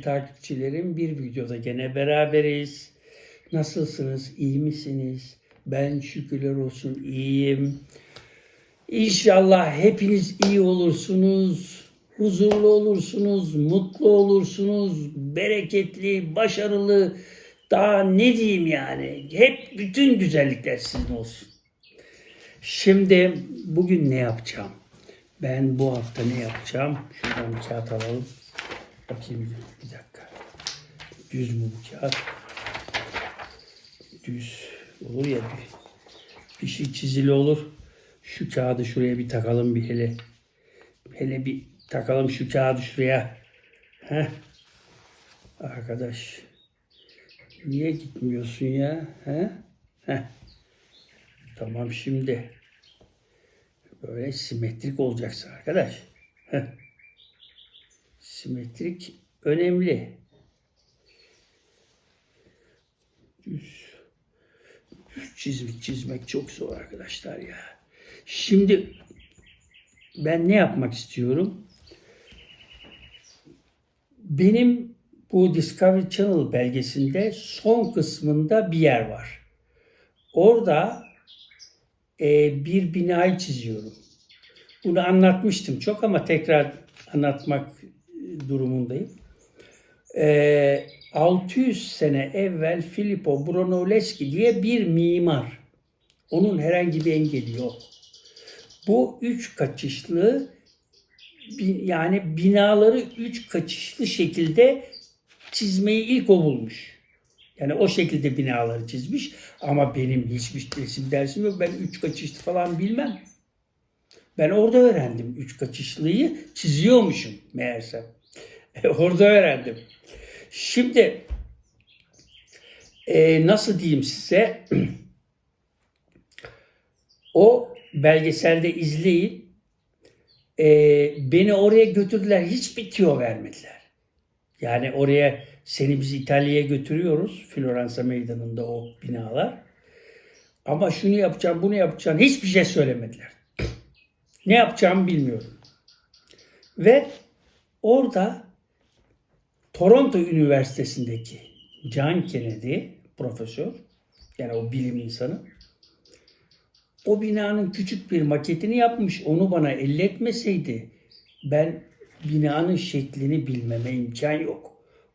Takipçilerim bir videoda gene beraberiz. Nasılsınız? İyi misiniz? Ben şükürler olsun iyiyim. İnşallah hepiniz iyi olursunuz. Huzurlu olursunuz, mutlu olursunuz, bereketli, başarılı, daha ne diyeyim yani. Hep bütün güzellikler sizin olsun. Şimdi bugün ne yapacağım? Ben bu hafta ne yapacağım? Şuradan kağıt alalım. Bakayım bir dakika. Düz mü bu kağıt? Düz olur ya bir, bir şey çizili olur. Şu kağıdı şuraya bir takalım bir hele. Hele bir takalım şu kağıdı şuraya. Heh. Arkadaş. Niye gitmiyorsun ya? He? Heh. Tamam şimdi. Böyle simetrik olacaksın arkadaş. Heh. Simetrik önemli. Düz, düz çizmek, çizmek çok zor arkadaşlar ya. Şimdi ben ne yapmak istiyorum? Benim bu Discovery Channel belgesinde son kısmında bir yer var. Orada e, bir binayı çiziyorum. Bunu anlatmıştım çok ama tekrar anlatmak durumundayım. E, 600 sene evvel Filippo Brunelleschi diye bir mimar. Onun herhangi bir engeli yok. Bu üç kaçışlı yani binaları üç kaçışlı şekilde çizmeyi ilk o bulmuş. Yani o şekilde binaları çizmiş. Ama benim hiçbir resim dersim yok. Ben üç kaçışlı falan bilmem. Ben orada öğrendim. Üç kaçışlıyı çiziyormuşum meğerse. orada öğrendim. Şimdi e, nasıl diyeyim size? o belgeselde izleyin. E, beni oraya götürdüler. Hiçbir tüyo vermediler. Yani oraya seni biz İtalya'ya götürüyoruz. Floransa meydanında o binalar. Ama şunu yapacağım, bunu yapacağım. Hiçbir şey söylemediler. Ne yapacağımı bilmiyorum. Ve orada Toronto Üniversitesi'ndeki John Kennedy profesör, yani o bilim insanı, o binanın küçük bir maketini yapmış. Onu bana elletmeseydi ben binanın şeklini bilmeme imkan yok.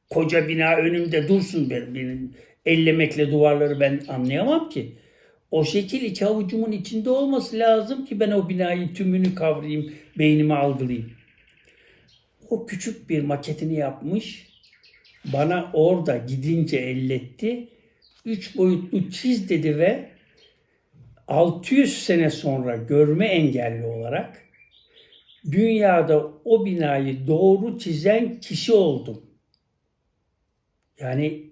Koca bina önümde dursun benim, benim ellemekle duvarları ben anlayamam ki. O şekil iki avucumun içinde olması lazım ki ben o binayı tümünü kavrayayım, beynime algılayayım. O küçük bir maketini yapmış. Bana orada gidince elletti. Üç boyutlu çiz dedi ve 600 sene sonra görme engelli olarak dünyada o binayı doğru çizen kişi oldum. Yani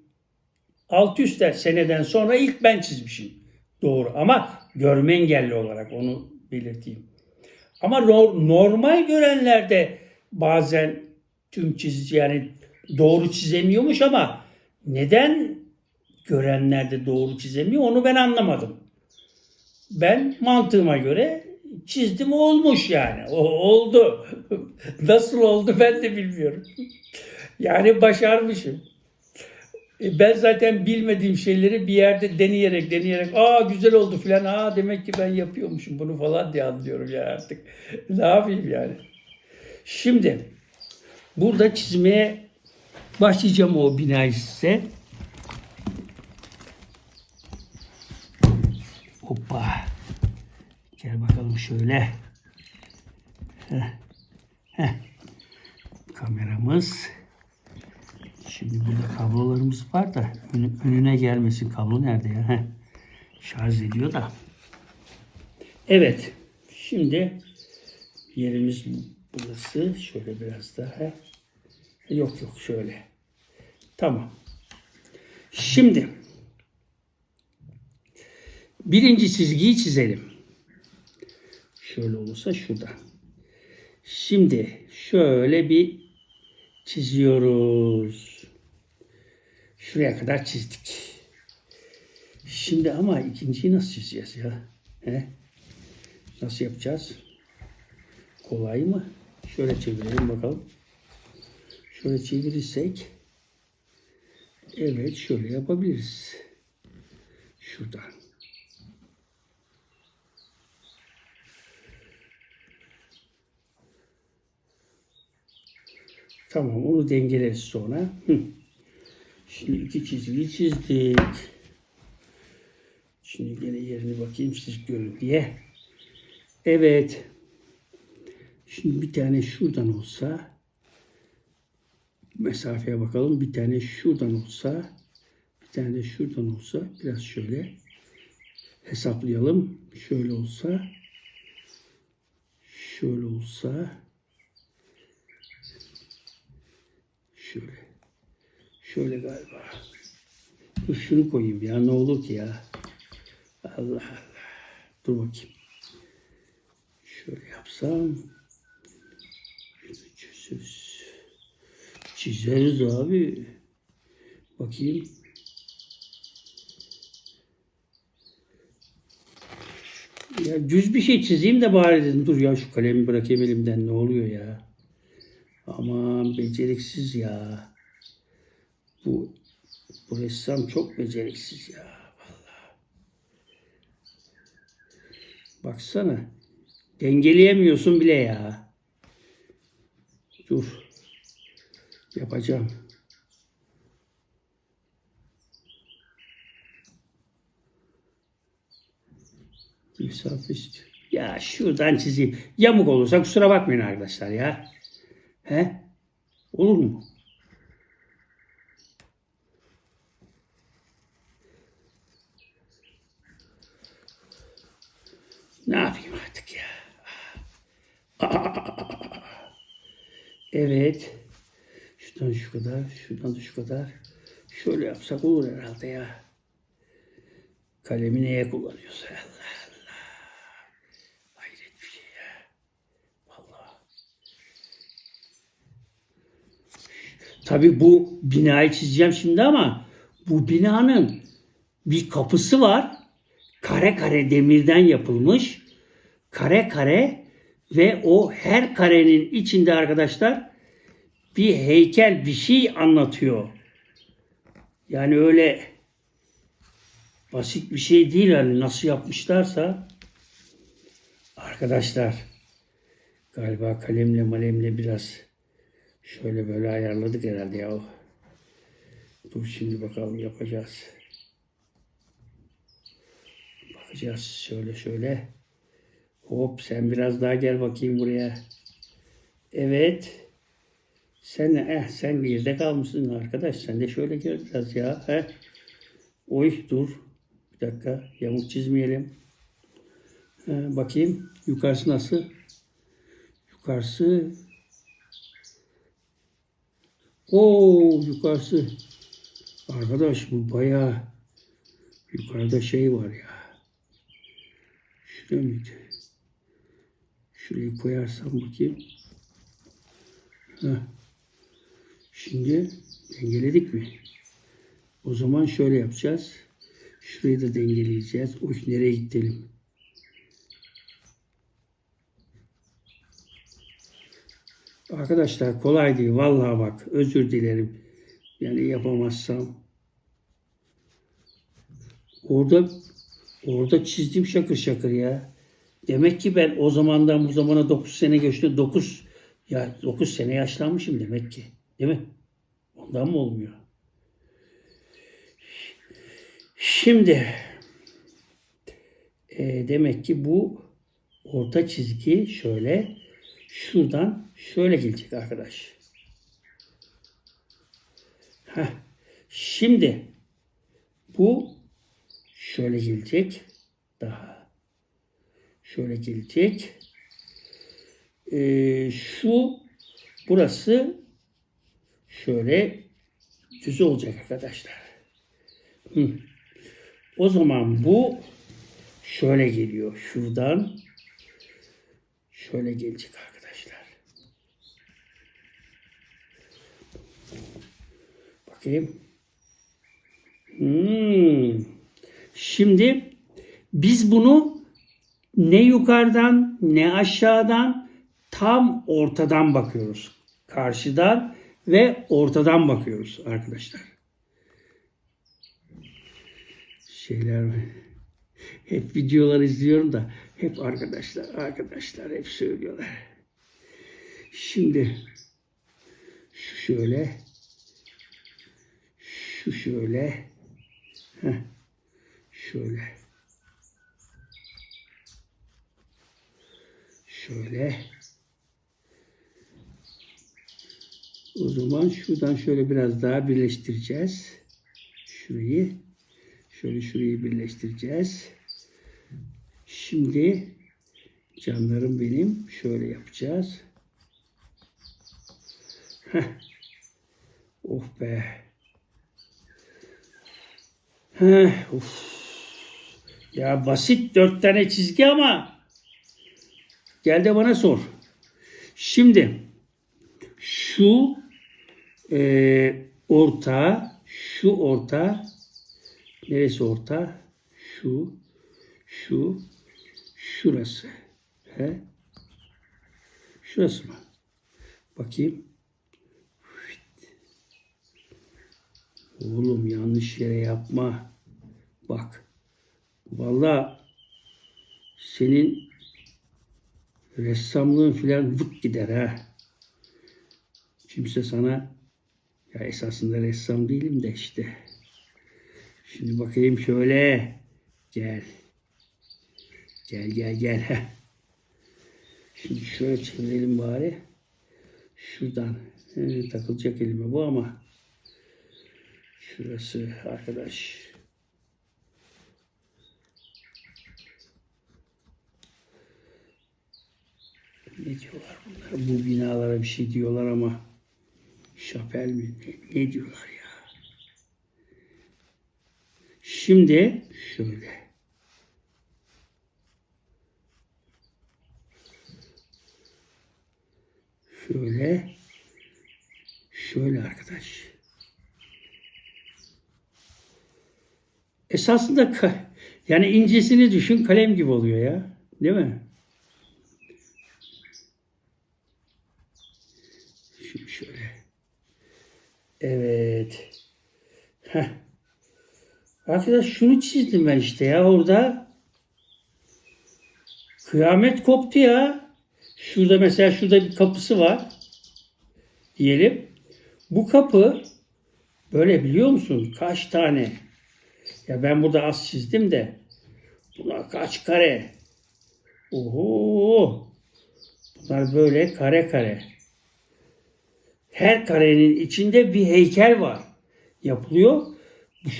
600 de- seneden sonra ilk ben çizmişim. Doğru ama görme engelli olarak onu belirteyim. Ama nor- normal görenlerde bazen tüm çizici yani doğru çizemiyormuş ama neden görenlerde doğru çizemiyor onu ben anlamadım. Ben mantığıma göre çizdim olmuş yani. O oldu. Nasıl oldu ben de bilmiyorum. Yani başarmışım. E, Ben zaten bilmediğim şeyleri bir yerde deneyerek deneyerek aa güzel oldu filan aa demek ki ben yapıyormuşum bunu falan diye anlıyorum ya artık. ne yapayım yani. Şimdi burada çizmeye başlayacağım o binayı size. Hoppa. Gel bakalım şöyle. Heh. Heh. Kameramız. Şimdi burada kablolarımız var da önü- önüne gelmesin. Kablo nerede ya? Heh. Şarj ediyor da. Evet. Şimdi yerimiz burası. Şöyle biraz daha. Yok yok şöyle. Tamam. Şimdi birinci çizgiyi çizelim. Şöyle olursa şurada. Şimdi şöyle bir çiziyoruz. Şuraya kadar çizdik. Şimdi ama ikinciyi nasıl çizeceğiz ya? He? Nasıl yapacağız? Kolay mı? Şöyle çevirelim bakalım. Şöyle çevirirsek evet şöyle yapabiliriz. Şuradan. Tamam onu dengeleriz sonra. Şimdi iki çizgiyi çizdik. Şimdi gene yerini bakayım siz görün diye. Evet. Şimdi bir tane şuradan olsa mesafeye bakalım. Bir tane şuradan olsa bir tane şuradan olsa biraz şöyle hesaplayalım. Şöyle olsa şöyle olsa şöyle şöyle galiba. Dur şunu koyayım ya ne olur ki ya. Allah Allah. Dur bakayım. Şöyle yapsam. Çizeriz. Çizeriz abi. Bakayım. Ya düz bir şey çizeyim de bari dedim. Dur ya şu kalemi bırakayım elimden. Ne oluyor ya? Aman beceriksiz ya. Bu, bu ressam çok beceriksiz ya. Vallahi. Baksana. Dengeleyemiyorsun bile ya. Dur. Yapacağım. Mesafe istiyor. Ya şuradan çizeyim. Yamuk olursa kusura bakmayın arkadaşlar ya. He? Olur mu? Ne yapayım artık ya? Evet. Şuradan şu kadar, şuradan da şu kadar. Şöyle yapsak olur herhalde ya. Kalemi neye kullanıyoruz? Allah Allah. Hayret bir şey ya. Vallahi. Tabii bu binayı çizeceğim şimdi ama bu binanın bir kapısı var. Kare kare demirden yapılmış. Kare kare ve o her karenin içinde arkadaşlar bir heykel bir şey anlatıyor. Yani öyle basit bir şey değil hani nasıl yapmışlarsa arkadaşlar galiba kalemle malemle biraz şöyle böyle ayarladık herhalde ya. Dur şimdi bakalım yapacağız. Bakacağız şöyle şöyle. Hop sen biraz daha gel bakayım buraya. Evet. Sen eh sen geride kalmışsın arkadaş. Sen de şöyle gel ya. He. Oy dur. Bir dakika. Yamuk çizmeyelim. He, bakayım. Yukarısı nasıl? Yukarısı. Oo yukarısı. Arkadaş bu bayağı yukarıda şey var ya. Şuraya mıydı? Şurayı koyarsam bakayım. Heh. Şimdi dengeledik mi? O zaman şöyle yapacağız. Şurayı da dengeleyeceğiz. Uy nereye gidelim? Arkadaşlar kolay değil. Vallahi bak özür dilerim. Yani yapamazsam. Orada orada çizdim şakır şakır ya. Demek ki ben o zamandan bu zamana 9 sene geçti. 9 ya 9 sene yaşlanmışım demek ki. Değil mi? Ondan mı olmuyor? Şimdi e, demek ki bu orta çizgi şöyle şuradan şöyle gelecek arkadaş. Heh. Şimdi bu şöyle gelecek. Daha şöyle gelecek. Ee, şu burası şöyle düz olacak arkadaşlar. Hı. O zaman bu şöyle geliyor. Şuradan şöyle gelecek arkadaşlar. Bakayım. Hmm. Şimdi biz bunu ne yukarıdan ne aşağıdan tam ortadan bakıyoruz. Karşıdan ve ortadan bakıyoruz arkadaşlar. Şeyler hep videolar izliyorum da hep arkadaşlar arkadaşlar hep söylüyorlar. Şimdi şu şöyle şu şöyle heh, şöyle şöyle o zaman şuradan şöyle biraz daha birleştireceğiz. Şurayı şöyle şurayı birleştireceğiz. Şimdi canlarım benim şöyle yapacağız. Heh. Oh be. Heh, of. Ya basit dört tane çizgi ama gel de bana sor. Şimdi şu e, orta, şu orta, neresi orta? Şu, şu, şurası. He? Şurası mı? Bakayım. Oğlum yanlış yere yapma. Bak. Vallahi senin ressamlığın filan vık gider ha. Kimse sana ya esasında ressam değilim de işte. Şimdi bakayım şöyle. Gel. Gel gel gel. Şimdi şöyle çevirelim bari. Şuradan. He, takılacak elime bu ama. Şurası arkadaş. Ne diyorlar bunlar? Bu binalara bir şey diyorlar ama şapel mi? Ne, ne diyorlar ya? Şimdi şöyle. Şöyle. Şöyle arkadaş. Esasında yani incesini düşün kalem gibi oluyor ya. Değil mi? Şimdi şöyle. Evet. Heh. Arkadaş şunu çizdim ben işte ya orada. Kıyamet koptu ya. Şurada mesela şurada bir kapısı var. Diyelim. Bu kapı böyle biliyor musun? Kaç tane? Ya ben burada az çizdim de. Bunlar kaç kare? Oho. Bunlar böyle kare kare. Her karenin içinde bir heykel var. Yapılıyor.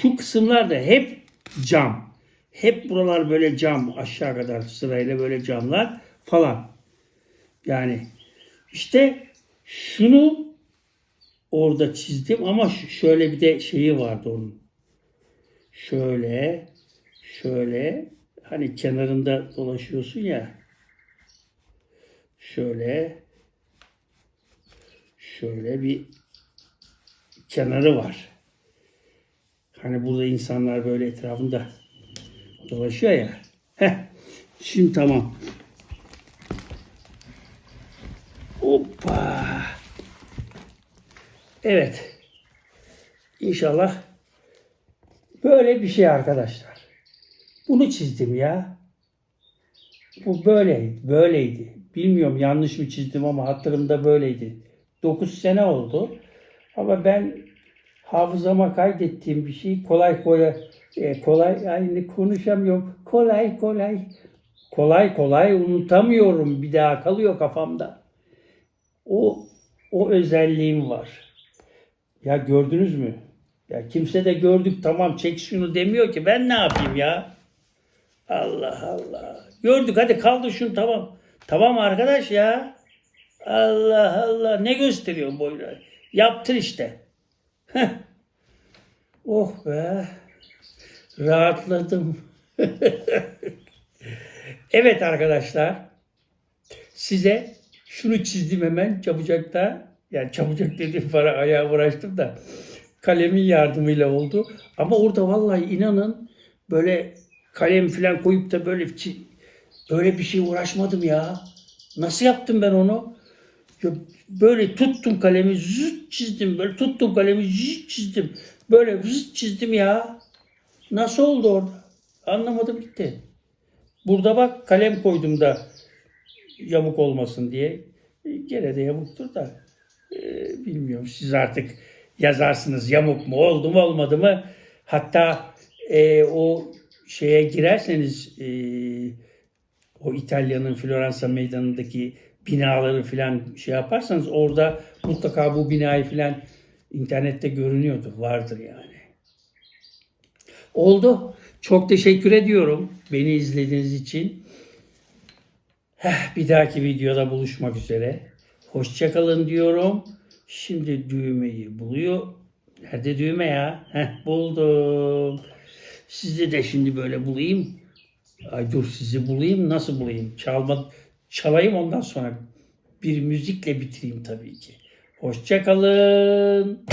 Şu kısımlar da hep cam. Hep buralar böyle cam aşağı kadar sırayla böyle camlar falan. Yani işte şunu orada çizdim ama şöyle bir de şeyi vardı onun. Şöyle, şöyle hani kenarında dolaşıyorsun ya. Şöyle, şöyle bir kenarı var. Hani burada insanlar böyle etrafında dolaşıyor ya. Heh, şimdi tamam. Hoppa. Evet. İnşallah böyle bir şey arkadaşlar. Bunu çizdim ya. Bu böyleydi, böyleydi. Bilmiyorum yanlış mı çizdim ama hatırımda böyleydi. 9 sene oldu. Ama ben hafızama kaydettiğim bir şey kolay kolay e, kolay yani konuşamıyorum. Kolay kolay kolay kolay unutamıyorum. Bir daha kalıyor kafamda. O o özelliğim var. Ya gördünüz mü? Ya kimse de gördük tamam çek şunu demiyor ki ben ne yapayım ya? Allah Allah. Gördük hadi kaldır şunu tamam. Tamam arkadaş ya. Allah Allah ne gösteriyorsun boyuna? Yaptır işte. Heh. Oh be. Rahatladım. evet arkadaşlar. Size şunu çizdim hemen çabucakta. Yani çabucak dediğim para ayağa uğraştım da kalemin yardımıyla oldu. Ama orada vallahi inanın böyle kalem falan koyup da böyle çi- öyle bir şey uğraşmadım ya. Nasıl yaptım ben onu? Böyle tuttum kalemi zıt çizdim. Böyle tuttum kalemi zıt çizdim. Böyle zıt çizdim ya. Nasıl oldu orada? Anlamadım gitti. Burada bak kalem koydum da yamuk olmasın diye. E, Gene de yamuktur da. E, bilmiyorum siz artık yazarsınız yamuk mu oldu mu olmadı mı. Hatta e, o şeye girerseniz e, o İtalya'nın Floransa meydanındaki binaları filan şey yaparsanız orada mutlaka bu binayı filan internette görünüyordur. Vardır yani. Oldu. Çok teşekkür ediyorum beni izlediğiniz için. Heh, bir dahaki videoda buluşmak üzere. Hoşçakalın diyorum. Şimdi düğmeyi buluyor. Nerede düğme ya? Heh, buldum. Sizi de şimdi böyle bulayım. Ay dur sizi bulayım. Nasıl bulayım? Çalma, çalayım ondan sonra bir müzikle bitireyim tabii ki. Hoşçakalın.